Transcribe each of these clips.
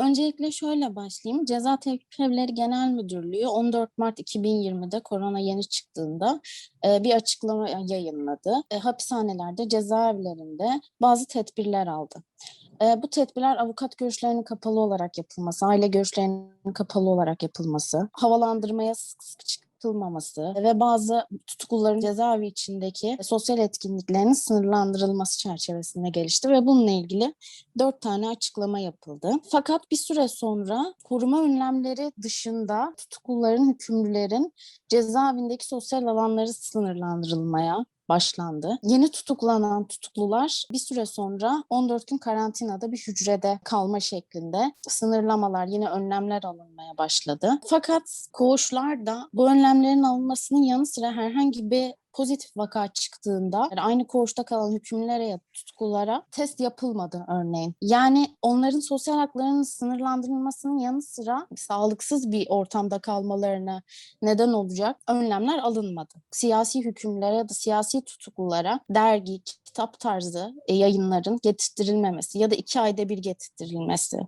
Öncelikle şöyle başlayayım. Ceza Tevkif Genel Müdürlüğü 14 Mart 2020'de korona yeni çıktığında e, bir açıklama yayınladı. E, hapishanelerde, cezaevlerinde bazı tedbirler aldı. E, bu tedbirler avukat görüşlerinin kapalı olarak yapılması, aile görüşlerinin kapalı olarak yapılması, havalandırmaya sık sık çıkılmaması ve bazı tutukluların cezaevi içindeki sosyal etkinliklerinin sınırlandırılması çerçevesinde gelişti ve bununla ilgili dört tane açıklama yapıldı. Fakat bir süre sonra koruma önlemleri dışında tutukluların, hükümlülerin cezaevindeki sosyal alanları sınırlandırılmaya, başlandı. Yeni tutuklanan tutuklular bir süre sonra 14 gün karantinada bir hücrede kalma şeklinde sınırlamalar, yine önlemler alınmaya başladı. Fakat koğuşlarda bu önlemlerin alınmasının yanı sıra herhangi bir pozitif vaka çıktığında yani aynı koğuşta kalan hükümlülere ya da tutuklulara test yapılmadı örneğin. Yani onların sosyal haklarının sınırlandırılmasının yanı sıra sağlıksız bir ortamda kalmalarına neden olacak önlemler alınmadı. Siyasi hükümlülere ya da siyasi tutuklulara dergi, kitap tarzı e, yayınların getirtirilmemesi ya da iki ayda bir getirtirilmesi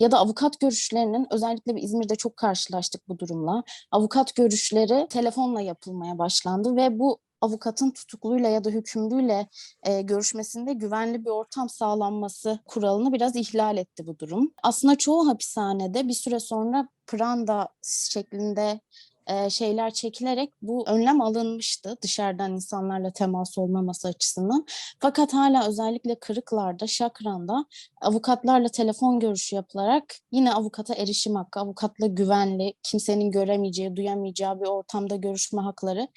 ya da avukat görüşlerinin özellikle bir İzmir'de çok karşılaştık bu durumla. Avukat görüşleri telefonla yapılmaya başlandı ve bu avukatın tutukluyla ya da hükümlüyle e, görüşmesinde güvenli bir ortam sağlanması kuralını biraz ihlal etti bu durum. Aslında çoğu hapishanede bir süre sonra pranda şeklinde şeyler çekilerek bu önlem alınmıştı dışarıdan insanlarla temas olmaması açısından. Fakat hala özellikle Kırıklar'da, Şakran'da avukatlarla telefon görüşü yapılarak yine avukata erişim hakkı, avukatla güvenli, kimsenin göremeyeceği, duyamayacağı bir ortamda görüşme hakları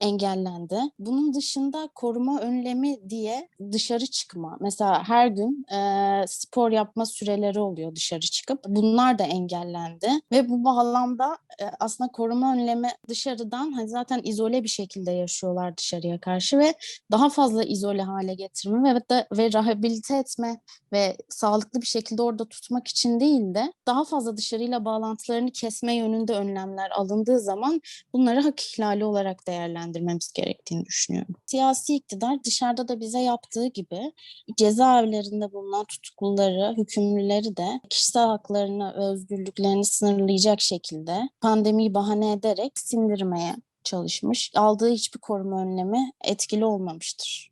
engellendi. Bunun dışında koruma önlemi diye dışarı çıkma. Mesela her gün e, spor yapma süreleri oluyor dışarı çıkıp. Bunlar da engellendi ve bu bağlamda e, aslında koruma önlemi dışarıdan hani zaten izole bir şekilde yaşıyorlar dışarıya karşı ve daha fazla izole hale getirme ve de, ve rehabilite etme ve sağlıklı bir şekilde orada tutmak için değil de daha fazla dışarıyla bağlantılarını kesme yönünde önlemler alındığı zaman bunları hak ihlali olarak değerlendirmemiz gerektiğini düşünüyorum. Siyasi iktidar dışarıda da bize yaptığı gibi cezaevlerinde bulunan tutukluları, hükümlüleri de kişisel haklarını ve özgürlüklerini sınırlayacak şekilde pandemiyi bahane ederek sindirmeye çalışmış. Aldığı hiçbir koruma önlemi etkili olmamıştır.